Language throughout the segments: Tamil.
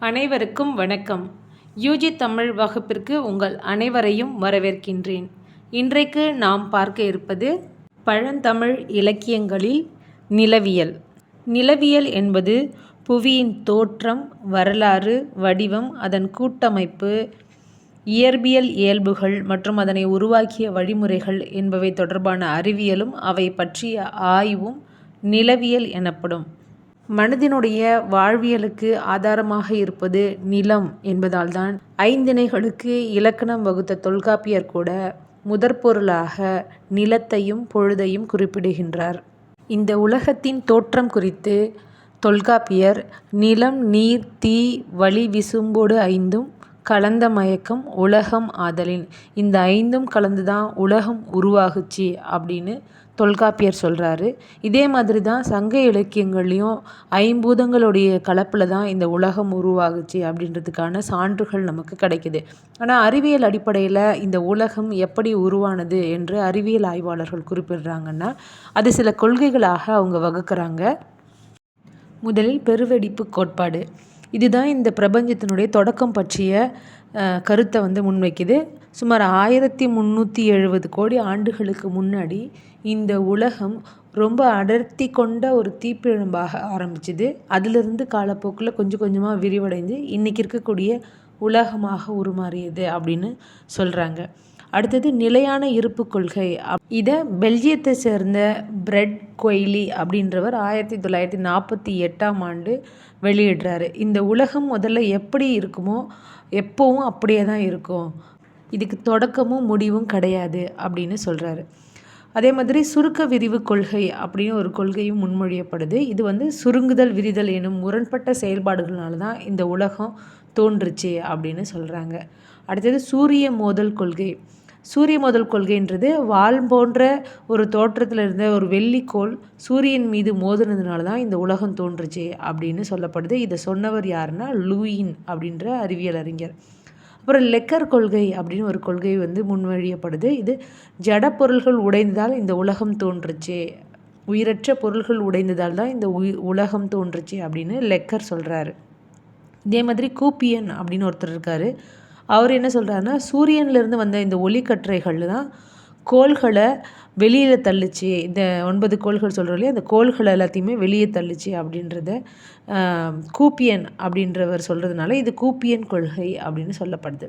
அனைவருக்கும் வணக்கம். யூஜி தமிழ் வகுப்பிற்கு உங்கள் அனைவரையும் வரவேற்கின்றேன். இன்றைக்கு நாம் பார்க்க இருப்பது பழந்தமிழ் இலக்கியங்களில் நிலவியல். நிலவியல் என்பது புவியின் தோற்றம் வரலாறு வடிவம் அதன் கூட்டமைப்பு இயற்பியல் இயல்புகள் மற்றும் அதனை உருவாக்கிய வழிமுறைகள் என்பவை தொடர்பான அறிவியலும் அவை பற்றிய ஆய்வும் நிலவியல் எனப்படும். மனிதனுடைய வாழ்வியலுக்கு ஆதாரமாக இருப்பது நிலம் என்பதால்தான் ஐந்திணைகளுக்கு இலக்கணம் வகுத்த தொல்காப்பியர் கூட முதற்பொருளாக நிலத்தையும் பொழுதையும் குறிப்பிடுகின்றார். இந்த உலகத்தின் தோற்றம் குறித்து தொல்காப்பியர் நிலம் நீர் தீ வழி விசும்போடு ஐந்தும் கலந்த மயக்கம் உலகம் ஆதலின். இந்த ஐந்தும் கலந்து தான் உலகம் உருவாகுச்சு அப்படின்னு தொல்காப்பியர் சொல்கிறாரு இதே மாதிரி தான் சங்க இலக்கியங்கள்லேயும் ஐம்பூதங்களுடைய கலப்பில் தான் இந்த உலகம் உருவாகுச்சு அப்படின்றதுக்கான சான்றுகள் நமக்கு கிடைக்குது. ஆனால் அறிவியல் அடிப்படையில் இந்த உலகம் எப்படி உருவானது என்று அறிவியல் ஆய்வாளர்கள் குறிப்பிடுறாங்கன்னா அது சில கொள்கைகளாக அவங்க வகுக்கிறாங்க. முதலில் பெருவெடிப்பு கோட்பாடு. இதுதான் இந்த பிரபஞ்சத்தினுடைய தொடக்கம் பற்றிய கருத்தை வந்து முன்வைக்குது. சுமார் ஆயிரத்தி முந்நூற்றி எழுபது கோடி ஆண்டுகளுக்கு முன்னாடி இந்த உலகம் ரொம்ப அடர்த்தி கொண்ட ஒரு தீப்பிழம்பாக ஆரம்பிச்சுது. அதிலிருந்து காலப்போக்கில் கொஞ்சம் கொஞ்சமாக விரிவடைந்து இன்றைக்கி இருக்கக்கூடிய உலகமாக உருமாறியது அப்படின்னு சொல்கிறாங்க அடுத்தது நிலையான இருப்பு கொள்கை. இதை பெல்ஜியத்தை சேர்ந்த பிரெட் கொய்லி அப்படின்றவர் ஆயிரத்தி தொள்ளாயிரத்தி நாற்பத்தி எட்டாம் ஆண்டு வெளியிடுறாரு. இந்த உலகம் முதல்ல எப்படி இருக்குமோ எப்போவும் அப்படியே தான் இருக்கும். இதுக்கு தொடக்கமும் முடிவும் கிடையாது அப்படின்னு சொல்கிறாரு அதே மாதிரி சுருக்க விரிவு கொள்கை அப்படின்னு ஒரு கொள்கையும் முன்மொழியப்படுது. இது வந்து சுருங்குதல் விரிதல் எனும் முரண்பட்ட செயல்பாடுகள்னால தான் இந்த உலகம் தோன்றுச்சு அப்படின்னு சொல்கிறாங்க அடுத்தது சூரிய மோதல் கொள்கை. சூரிய மோதல் கொள்கைன்றது வால் போன்ற ஒரு தோற்றத்தில் இருந்த ஒரு வெள்ளிக்கோள் சூரியன் மீது மோதினதுனால தான் இந்த உலகம் தோன்றுச்சு அப்படின்னு சொல்லப்படுது. இதை சொன்னவர் யாருன்னா லூயின் அப்படின்ற அறிவியல் அறிஞர். அப்புறம் லெக்கர் கொள்கை அப்படின்னு ஒரு கொள்கை வந்து முன்மொழியப்படுது. இது ஜட பொருள்கள் உடைந்ததால் இந்த உலகம் தோன்றுச்சு. உயிரற்ற பொருள்கள் உடைந்ததால் தான் இந்த உய் உலகம் தோன்றுச்சு அப்படின்னு லெக்கர் சொல்கிறாரு இதே மாதிரி கூப்பியன் அப்படின்னு ஒருத்தர் இருக்கார். அவர் என்ன சொல்கிறாருன்னா சூரியன்லேருந்து வந்த இந்த ஒளிக்கற்றைகள் தான் கோள்களை வெளியில் தள்ளுச்சு. இந்த ஒன்பது கோள்கள் சொல்கிறோம் இல்லையா அந்த கோள்கள் எல்லாத்தையுமே வெளியே தள்ளுச்சு அப்படின்றத கூப்பியன் அப்படின்றவர் சொல்கிறதுனால இது கூப்பியன் கொள்கை அப்படின்னு சொல்லப்படுது.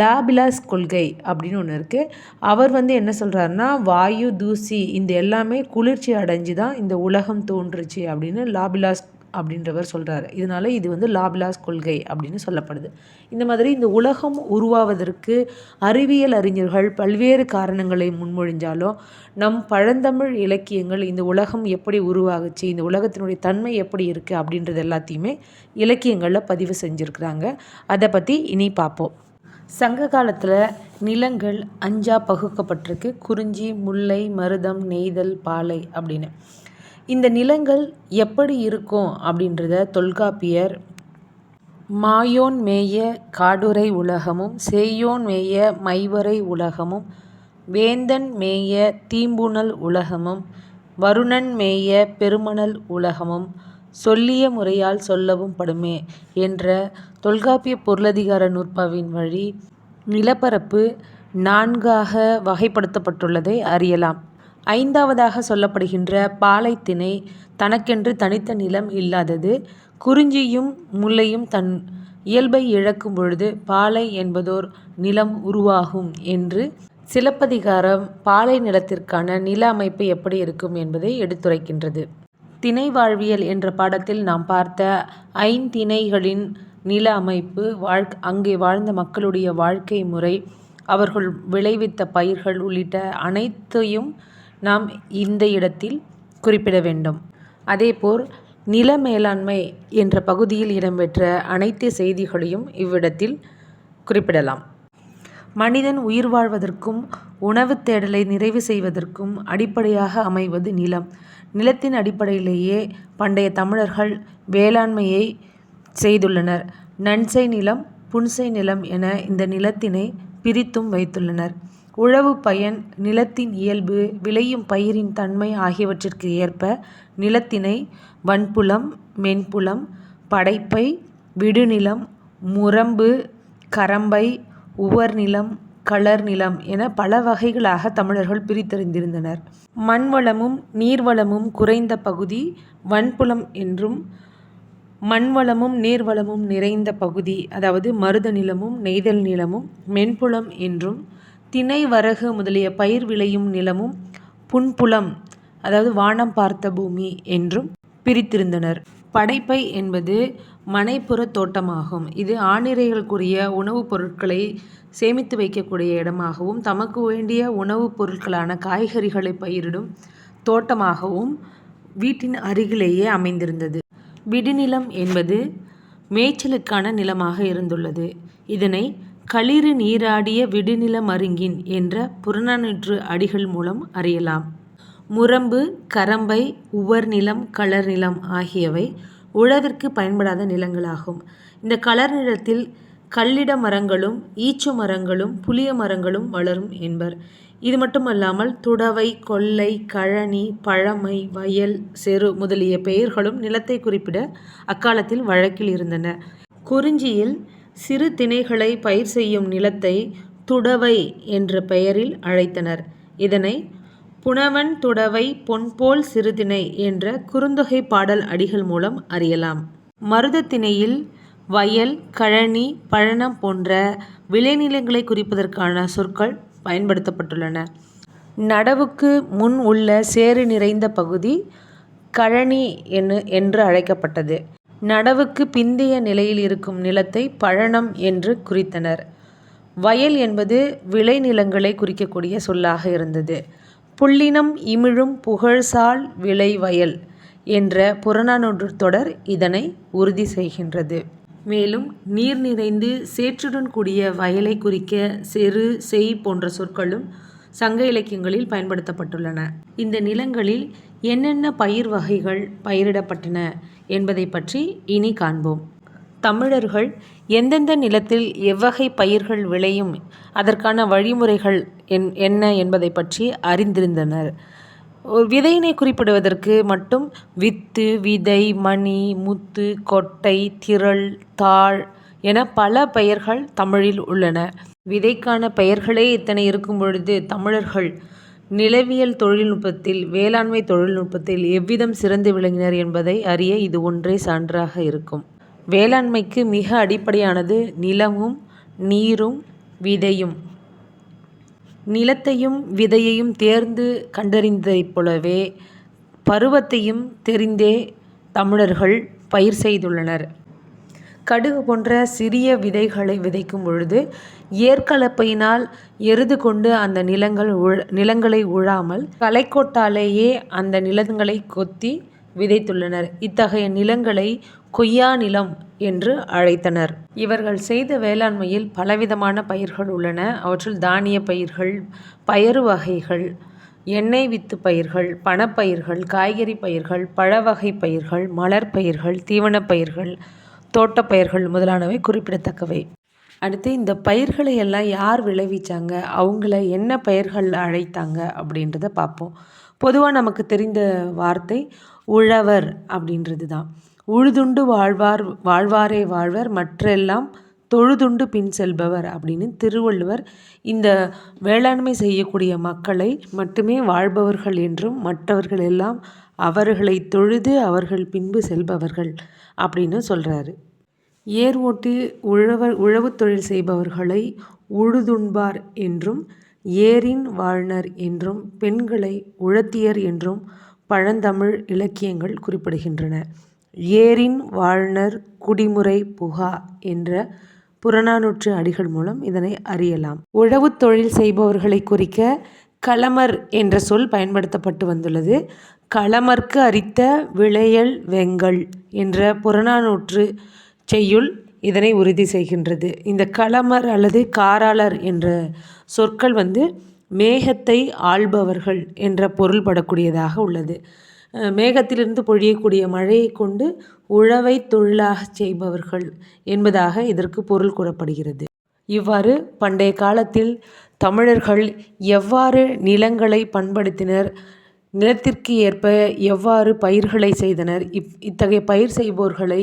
லாபிலாஸ் கொள்கை அப்படின்னு ஒன்று இருக்குது அவர் வந்து என்ன சொல்கிறாருன்னா வாயு தூசி இந்த எல்லாமே குளிர்ச்சி அடைஞ்சு தான் இந்த உலகம் தோன்றுச்சு அப்படின்னு லாபிலாஸ் அப்படின்றவர் சொல்கிறாரு இதனால் இது வந்து லாபிலாஸ் கொள்கை அப்படின்னு சொல்லப்படுது. இந்த மாதிரி இந்த உலகம் உருவாவதற்கு அறிவியல் அறிஞர்கள் பல்வேறு காரணங்களை முன்மொழிஞ்சாலும் நம் பழந்தமிழ் இலக்கியங்கள் இந்த உலகம் எப்படி உருவாகுச்சு இந்த உலகத்தினுடைய தன்மை எப்படி இருக்குது அப்படின்றது எல்லாத்தையுமே இலக்கியங்களில் பதிவு செஞ்சுருக்கிறாங்க. அதை பற்றி இனி பார்ப்போம் சங்க காலத்தில் நிலங்கள் அஞ்சா பகுக்கப்பட்டிருக்கு. குறிஞ்சி முல்லை மருதம் நெய்தல் பாலை அப்படின்னு. இந்த நிலங்கள் எப்படி இருக்கும் அப்படின்றத தொல்காப்பியர் மாயோன் மேய காடுரை உலகமும் சேயோன் மேய மைவரை உலகமும் வேந்தன் மேய தீம்புணல் உலகமும் வருணன் மேய பெருமணல் உலகமும் சொல்லிய முறையால் சொல்லவும் படுமே என்ற தொல்காப்பிய பொருளதிகார நூற்பாவின் வழி நிலப்பரப்பு நான்காக வகைப்படுத்தப்பட்டுள்ளதை அறியலாம். ஐந்தாவதாக சொல்லப்படுகின்ற பாலைத்திணை தனக்கென்று தனித்த நிலம் இல்லாதது குறிஞ்சியும் முல்லையும் தன் இயல்பை இழக்கும் பொழுது பாலை என்பதோர் நிலம் உருவாகும் என்று சிலப்பதிகாரம் பாலை நிலத்திற்கான நில அமைப்பு எப்படி இருக்கும் என்பதை எடுத்துரைக்கின்றது. திணை வாழ்வியல் என்ற பாடத்தில் நாம் பார்த்த ஐந்திணைகளின் நில அமைப்பு வாழ் அங்கே வாழ்ந்த மக்களுடைய வாழ்க்கை முறை அவர்கள் விளைவித்த பயிர்கள் உள்ளிட்ட அனைத்தையும் நாம் இந்த இடத்தில் குறிப்பிட வேண்டும். அதேபோல் நில மேலாண்மை என்ற பகுதியில் இடம்பெற்ற அனைத்து செய்திகளையும் இவ்விடத்தில் குறிப்பிடலாம். மனிதன் உயிர் வாழ்வதற்கும் உணவு தேடலை நிறைவு செய்வதற்கும் அடிப்படையாக அமைவது நிலம். நிலத்தின் அடிப்படையிலேயே பண்டைய தமிழர்கள் வேளாண்மையை செய்துள்ளனர். நன்சை நிலம் புன்சை நிலம் என இந்த நிலத்தினை பிரித்தும் வைத்துள்ளனர். உழவு பயன் நிலத்தின் இயல்பு விளையும் பயிரின் தன்மை ஆகியவற்றிற்கு ஏற்ப நிலத்தினை வன்புலம் மென்புலம் படைப்பை விடுநிலம் முரம்பு கரம்பை உவர்நிலம் களர்நிலம் என பல வகைகளாக தமிழர்கள் பிரித்தறிந்திருந்தனர். மண் வளமும் குறைந்த பகுதி வன்புலம் என்றும் மண்வளமும் நீர்வளமும் நிறைந்த பகுதி அதாவது மருத நிலமும் நெய்தல் நிலமும் மென்புலம் என்றும் தினை வரகு முதலிய பயிர் விளையும் நிலமும் புன்புலம் அதாவது வானம் பார்த்த பூமி என்றும் பிரித்திருந்தனர். படைப்பை என்பது மனைப்புறத் தோட்டமாகும். இது ஆணிரைகளுக்குரிய உணவுப் பொருட்களை சேமித்து வைக்கக்கூடிய இடமாகவும் தமக்கு வேண்டிய உணவுப் பொருட்களான காய்கறிகளை பயிரிடும் தோட்டமாகவும் வீட்டின் அருகிலேயே அமைந்திருந்தது. விடுநிலம் என்பது மேய்ச்சலுக்கான நிலமாக இருந்துள்ளது. இதனை களிறு நீராடிய விடுநில மருங்கின் என்ற புறநானூற்று அடிகள் மூலம் அறியலாம். முரம்பு கரம்பை உவர்நிலம் களர்நிலம் ஆகியவை உழவிற்கு பயன்படாத நிலங்களாகும். இந்த களர் நிலத்தில் கல்லிட மரங்களும் ஈச்சு மரங்களும் புளிய மரங்களும் வளரும் என்பர். இது மட்டுமல்லாமல் துடவை கொல்லை கழனி பழமை வயல் செரு முதலிய பெயர்களும் நிலத்தை குறிப்பிட அக்காலத்தில் வழக்கில் இருந்தன. குறிஞ்சியில் சிறு திணைகளை பயிர் செய்யும் நிலத்தை துடவை என்ற பெயரில் அழைத்தனர். இதனை புனவன் துடவை பொன்போல் சிறுதிணை என்ற குறுந்தொகை பாடல் அடிகள் மூலம் அறியலாம். மருதத் திணையில் வயல் கழனி பழனம் போன்ற விளைநிலங்களை குறிப்பதற்கான சொற்கள் பயன்படுத்தப்பட்டுள்ளன. நடவுக்கு முன் உள்ள சேறு நிறைந்த பகுதி கழனி என்று அழைக்கப்பட்டது. நடவுக்கு பிந்திய நிலையில் இருக்கும் நிலத்தை பழனம் என்று குறித்தனர். வயல் என்பது விளைநிலங்களை குறிக்கக்கூடிய சொல்லாக இருந்தது. புள்ளினம் இமிழும் புகழ்சால் விளை வயல் என்ற புறநானூற்று தொடர் இதனை உறுதி செய்கின்றது. மேலும் நீர் நிறைந்து சேற்றுடன் கூடிய வயலை குறிக்க செரு செய் போன்ற சொற்களும் சங்க இலக்கியங்களில் பயன்படுத்தப்பட்டுள்ளன. இந்த நிலங்களில் என்னென்ன பயிர் வகைகள் பயிரிடப்பட்டன என்பதைப் பற்றி இனி காண்போம். தமிழர்கள் எந்தெந்த நிலத்தில் எவ்வகை பயிர்கள் விளையும் அதற்கான வழிமுறைகள் என் என்ன என்பதைப் பற்றி அறிந்திருந்தனர். விதையினை குறிப்பிடுவதற்கு மட்டும் வித்து விதை மணி முத்து கொட்டை திரள் தாழ் என பல பெயர்கள் தமிழில் உள்ளன. விதைக்கான பெயர்களே இத்தனை இருக்கும் பொழுது தமிழர்கள் நிலவியல் தொழில்நுட்பத்தில் வேளாண்மை தொழில்நுட்பத்தில் எவ்விதம் சிறந்து விளங்கினர் என்பதை அறிய இது ஒன்றே சான்றாக இருக்கும். வேளாண்மைக்கு மிக அடிப்படையானது நிலமும் நீரும் விதையும். நிலத்தையும் விதையையும் தேர்ந்து கண்டறிந்ததைப் போலவே பருவத்தையும் தெரிந்தே தமிழர்கள் பயிர் செய்துள்ளனர். கடுகு போன்ற சிறிய விதைகளை விதைக்கும் பொழுது ஏற்கலப்பையினால் எருது கொண்டு அந்த நிலங்களை உழாமல் களைக்கோட்டாலேயே அந்த நிலங்களை கொத்தி விதைத்துள்ளனர். இத்தகைய நிலங்களை கொய்யா நிலம் என்று அழைத்தனர். இவர்கள் செய்த வேளாண்மையில் பலவிதமான பயிர்கள் உள்ளன. அவற்றில் தானியப் பயிர்கள் பயறு வகைகள் எண்ணெய் வித்து பயிர்கள் பணப்பயிர்கள் காய்கறி பயிர்கள் பழவகை பயிர்கள் மலர் பயிர்கள் தீவனப் பயிர்கள் தோட்டப்பயிர்கள் முதலானவை குறிப்பிடத்தக்கவை. அடுத்து இந்த பயிர்களை எல்லாம் யார் விளைவிச்சாங்க அவங்கள என்ன பயிர்கள் அழைத்தாங்க அப்படின்றத பார்ப்போம். பொதுவாக நமக்கு தெரிந்த வார்த்தை உழவர் அப்படின்றது தான். உழுதுண்டு வாழ்வார் வாழ்வாரே வாழ்வர் மற்றெல்லாம் தொழுதுண்டு பின் செல்பவர் அப்படின்னு திருவள்ளுவர் இந்த வேளாண்மை செய்யக்கூடிய மக்களை மட்டுமே வாழ்பவர்கள் என்றும் மற்றவர்கள் எல்லாம் அவர்களை தொழுது அவர்கள் பின்பு செல்பவர்கள் அப்படின்னு சொல்கிறாரு ஏர் ஓட்டி உழவர் உழவுத் தொழில் செய்பவர்களை உழுதுண்பார் என்றும் ஏரின் வாழ்நர் என்றும் பெண்களை உழத்தியர் என்றும் பழந்தமிழ் இலக்கியங்கள் குறிப்பிடுகின்றன. ஏரின் வாழ்நர் குடிமுறை புகா என்ற புறநானூற்று அடிகள் மூலம் இதனை அறியலாம். உழவுத் தொழில் செய்பவர்களை குறிக்க களமர் என்ற சொல் பயன்படுத்தப்பட்டு வந்துள்ளது. களமர்க்கு அரித்த விளையல் வெங்கல் என்ற புறநானூற்று செய்யுள் இதனை உறுதி செய்கின்றது. இந்த களமர் அல்லது காராளர் என்ற சொற்கள் வந்து மேகத்தை ஆள்பவர்கள் என்ற பொருள்படக்கூடியதாக உள்ளது. மேகத்திலிருந்து பொழியக்கூடிய மழையை கொண்டு உழவைத் தொழிலாகச் செய்பவர்கள் என்பதாக இதற்கு பொருள் கூறப்படுகிறது. இவ்வாறு பண்டைய காலத்தில் தமிழர்கள் எவ்வாறு நிலங்களை பண்படுத்தினர் நிலத்திற்கு ஏற்ப எவ்வாறு பயிர்களை செய்தனர் இத்தகைய பயிர் செய்பவர்களை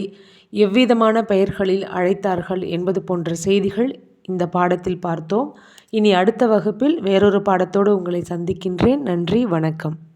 எவ்விதமான பெயர்களில் அழைத்தார்கள் என்பது போன்ற செய்திகள் இந்த பாடத்தில் பார்த்தோம். இனி அடுத்த வகுப்பில் வேறொரு பாடத்தோடு உங்களை சந்திக்கின்றேன். நன்றி வணக்கம்.